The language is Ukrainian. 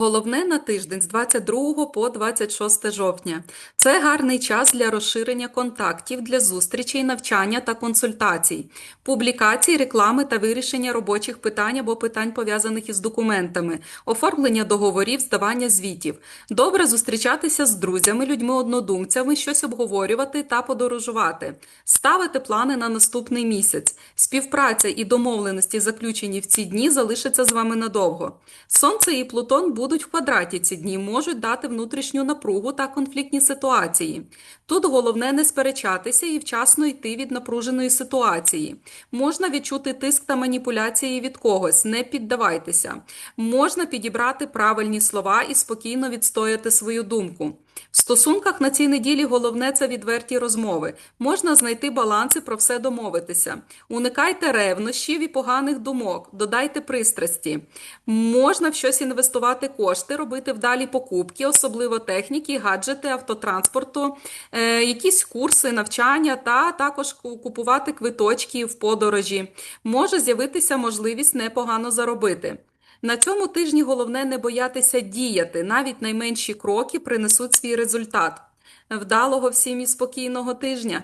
Головне на тиждень з 22 по 26 жовтня. Це гарний час для розширення контактів, для зустрічей, навчання та консультацій, публікацій, реклами та вирішення робочих питань або питань пов'язаних із документами, оформлення договорів, здавання звітів. Добре зустрічатися з друзями, людьми-однодумцями, щось обговорювати та подорожувати, ставити плани на наступний місяць. Співпраця і домовленості, заключені в ці дні, залишаться з вами надовго. Сонце і Плутон будуть в квадраті ці дні, можуть дати внутрішню напругу та конфліктні ситуації. Тут головне не сперечатися і вчасно йти від напруженої ситуації. Можна відчути тиск та маніпуляції від когось, не піддавайтеся. Можна підібрати правильні слова і спокійно відстояти свою думку. В стосунках на цій неділі головне це відверті розмови. Можна знайти баланс і про все домовитися. Уникайте ревнощів і поганих думок, додайте пристрасті. Можна в щось інвестувати кошти, робити вдалі покупки, особливо техніки, гаджети, автотранспорту, е, якісь курси, навчання та також купувати квиточки в подорожі. Може з'явитися можливість непогано заробити. На цьому тижні головне не боятися діяти. Навіть найменші кроки принесуть свій результат. Вдалого всім і спокійного тижня!